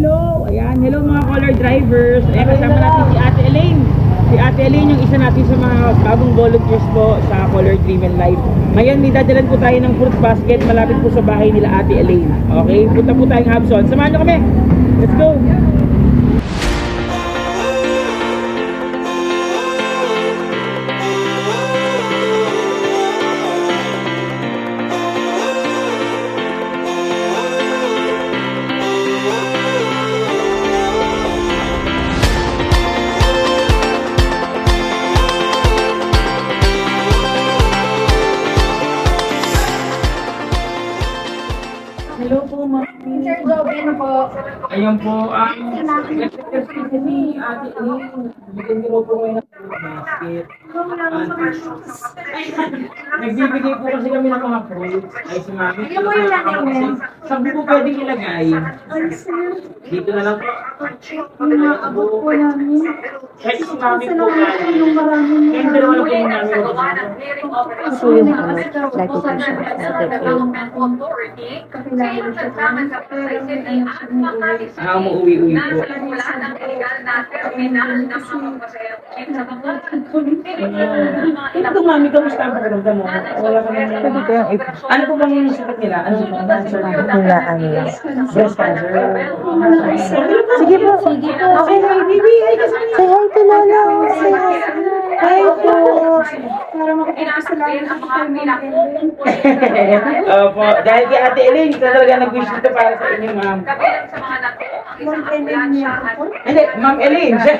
hello! Ayan, hello mga color drivers. Ayan, kasama natin si Ate Elaine. Si Ate Elaine yung isa natin sa mga bagong volunteers po sa Color Driven Life. Ngayon, may dadalan po tayo ng fruit basket malapit po sa bahay nila Ate Elaine. Okay, punta po tayong Habson. Samahan nyo kami! Let's go! Hello po, ma'am. Sir Joby na po. Ayun po, ang kasi ni Ate Elaine, bigyan niyo po ngayon ng basket. Nagbibigay po kasi kami ng mga fruits. Ay, si Mami. Ano po yung lagay niya? Sabi po pwedeng ilagay. Dito na lang po. Inaabot po namin. Kahit si Mami po Kaya hindi naman po yung namin. Ito yung ano, lagi ko siya Kakilala ko siya. Ah, umuwi-uwi po. Ito Mami, kamusta ang pakiramdam mo? Wala ka naman. Pwede ko yung ip... Ano po bang sakit nila? Ano po bang cancer nila? Hila, ano lang. Breast cancer. Sige po. Sige po. Okay, baby. Say hi to Lola. Say hi. Makapagpasalamat ako kay Ma'am Opo, dahil kay Ate Elaine, talaga nag-wish dito para sa inyo, ma'am. Ma'am Ellen niya po. Hindi, ma'am Elaine.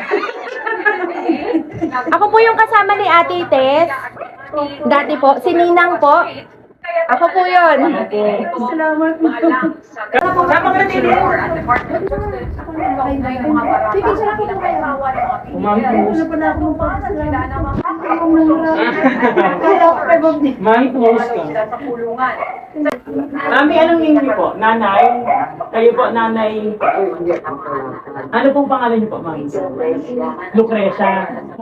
Ako po yung kasama ni Ate Tess. Dati po, si Ninang po. Ako po yun. Salamat po. Sama ka na din. Sige, sila po kayo. Ma'am, Ano pa na ako magpapasalamat? Ako Kaya ako kay Bob din. Mami, close ka. Mami, anong name niyo po? Nanay? Kayo po, nanay? Ano pong pangalan niyo po, mami? Lucrecia.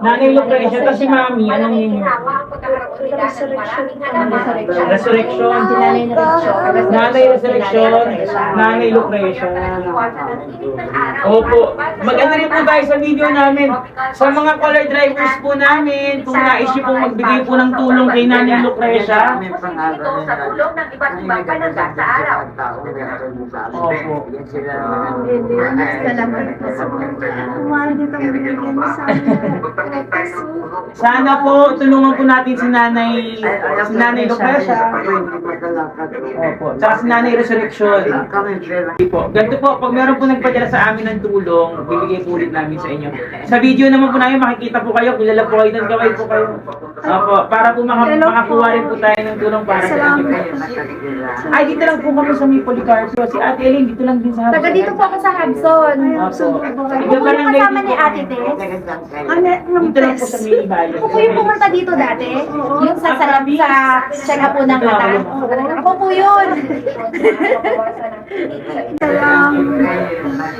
Nanay Lucrecia. Tapos si mami, anong name niyo? Resurrection. Nanay Resurrection. Nanay Lucrecia. Opo. Mag-ano rin po tayo sa video namin. Sa mga color drivers po namin, kung nais niyo pong magbigay po ng tulong kay Nanay Lucrecia, po sa mga kumari dito ang binigyan mo sa amin. Sana po tulungan po natin si Nanay si Nanay Lucrecia. Opo. Tsaka si Nanay Resurrection. Po. Ganito po, pag meron po nagpadala sa amin ng tulong, bibigay po ulit namin sa inyo. Sa video naman po namin, makikita po kayo, kilala po kayo, ng gawin po kayo. Opo, para po maka Hello po. makakuha rin po tayo ng tulong para sa inyo. Salamat. Ay, dito lang po kami sa May Policarpio. Si Ate Elaine, dito lang din sa Taga dito po ako sa Hudson. Opo. Ako po yung kasama ni Ate Tess. Ano, yung Dito lang po sa May Bayan. Ako po yung pumunta dito dati. Yung sa salap sa siya po ng mata. Ako po yun. Salamat.